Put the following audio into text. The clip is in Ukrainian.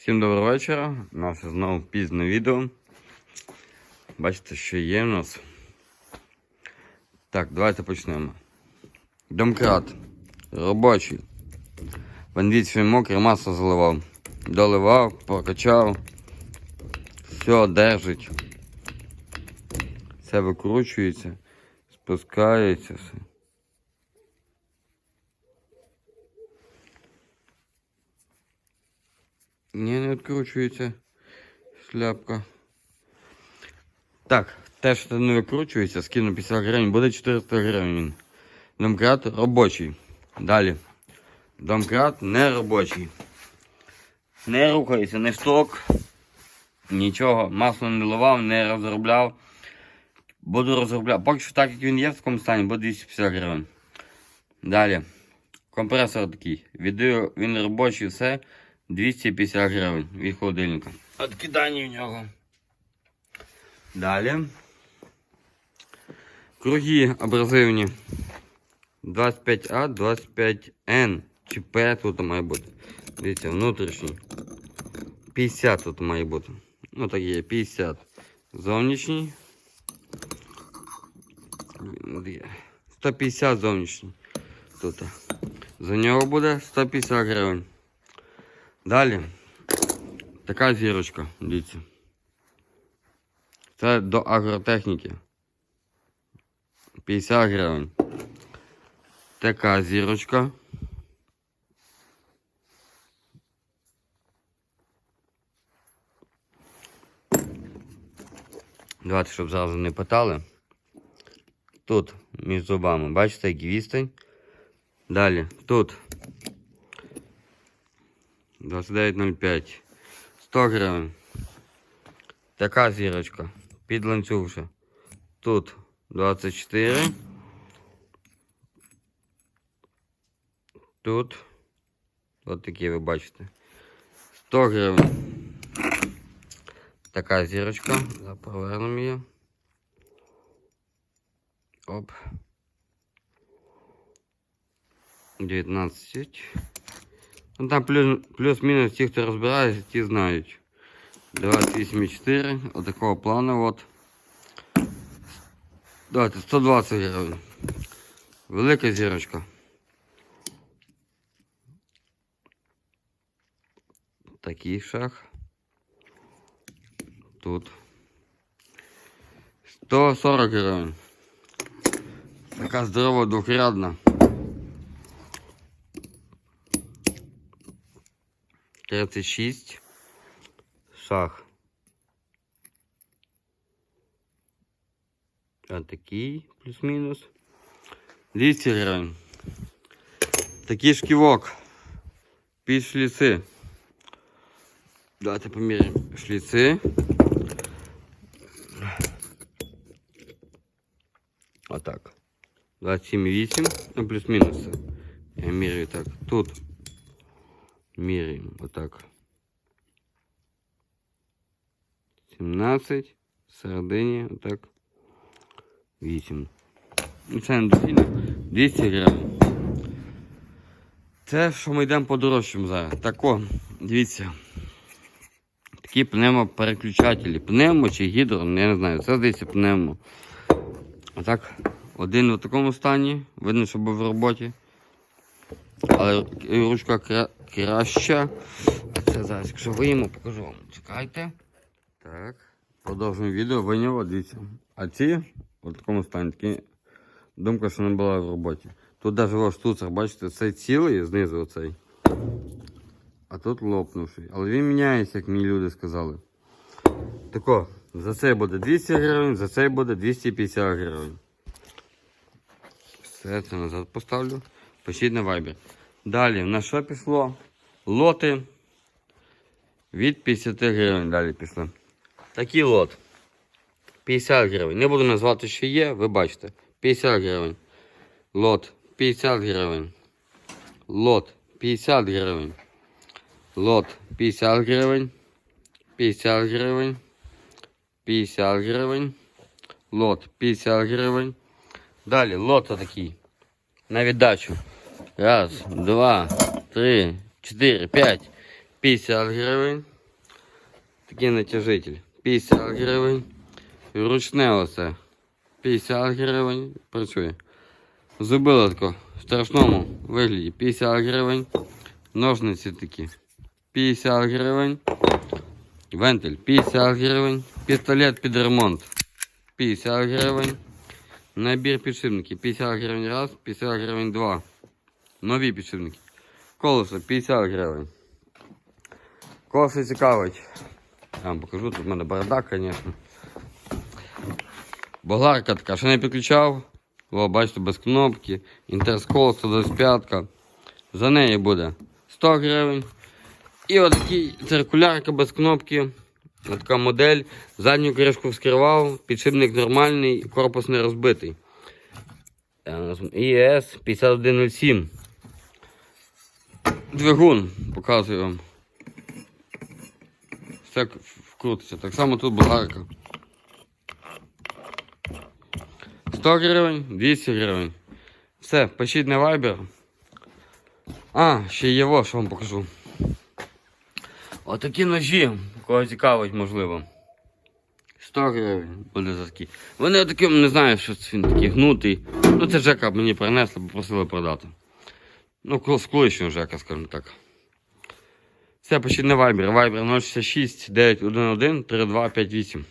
Всім доброго вечора. Наше знову пізне відео. Бачите, що є в нас. Так, давайте почнемо. Домкрат. Робочий. Бандит ще мокрий, масло заливав. Доливав, прокачав. Все держить. Все викручується, спускається все. Ні, не відкручується шляпка. Так, те, що не викручується, скину 50 гривень, буде 400 гривень. Домкрат робочий. Далі. Домкрат не робочий. Не рухається, не шток. Нічого. Масло не ливав, не розробляв. Буду розробляти. Поки що так, як він є в такому стані, буде 250 гривень. Далі. Компресор такий. Відео, він робочий, все. 250 гривень від холодильника. Откидання в нього. Далі. Круги абразивні. 25А, 25Н. Чи П тут має бути. Дивіться, внутрішній. 50 тут має бути. Ну так є, 50. Зовнішній. 150 зовнішній. Тут. За нього буде 150 гривень. Далі. Така зірочка, дивіться. Це до агротехніки. 50 гривень. Така зірочка. Давайте, щоб зразу не питали. Тут між зубами, бачите, як відстань. Далі, тут 29,05. 100 гривень. Така зірочка. Під ланцюг вже. Тут 24. Тут. От такі ви бачите. 100 гривень. Така зірочка. Запровернемо її. Оп. 19. Ну там плюс, плюс-мінус ті, хто розбирається, ті знають. 28,4. Отакого плану от. Давайте 120 гривень. Велика зірочка. Такий шаг. Тут. 140 гривень. Така здорова двохрядна. 36 шаг. А такий плюс-мінус. 200 гривень. Такий шківок. Під шліци. Давайте поміряємо шліци. Отак. 27,8. Ну, плюс-мінус. Я міряю так. Тут. Міряємо отак. 17, середині, отак. 8. Ну, Це не доцільно. 200 гривень. Це, що ми йдемо по дорожчому зараз. Так о, дивіться. Такі пневмопереключателі. Пневмо чи гідро, я не знаю. Це здається пневмо. Отак. Один в такому стані. Видно, що був в роботі. Але ручка кра... краща. Це зараз, якщо вийму, покажу вам. Чекайте. Так. Продовжуємо відео, виняв, дивіться. А ці в такому стані такі думка, що не була в роботі. Тут навіть ваш штуцер, бачите, цей цілий знизу оцей. А тут лопнувший. Але він міняється, як мені люди сказали. Тако, за цей буде 200 гривень, за цей буде 250 гривень. Все це назад поставлю. Пишіть на вайбер. Далі, на що пішло? Лоти від 50 гривень далі пішли. Такий лот. 50 гривень. Не буду назвати, що є, ви бачите. 50 гривень. Лот 50 гривень. Лот 50 гривень. Лот 50 гривень. 50 гривень. 50 гривень. Лот 50 гривень. Далі лот такий. На віддачу. Раз, два, три, чотири, п'ять. 50 гривень. такий натяжитель 50 гривень. Ручне оце 50 гривень. Працює. Зубило тако в страшному вигляді 50 гривень. Ножниці такі 50 гривень. Вентиль 50 гривень. Пістолет під ремонт 50 гривень. Набір підшипників 50 гривень раз, 50 гривень два. Нові підшипники. Колесо 50 гривень. Колесо цікавить. Я вам покажу, тут в мене борода, звісно. Болгарка така, що не підключав. О, бачите, без кнопки. Інтерскол 125. За неї буде 100 гривень. І отакий циркулярка без кнопки. Така модель. Задню кришку вскривав, підшипник нормальний, корпус не розбитий. ІС 5107. Двигун, показую вам. Все вкрутиться. Так само тут болгарка. 100 гривень, 200 гривень. Все, пишіть на Viber. А, ще є що вам покажу. Отакі ножі, кого цікавить, можливо. 100 гривень буде за такі. Вони такі, не знаю, що це він такий гнутий. Ну це Жека мені принесли, попросили продати. Ну, з колишнього Жека, скажімо так. Все, пишіть на Viber. Viber 066 911 3258.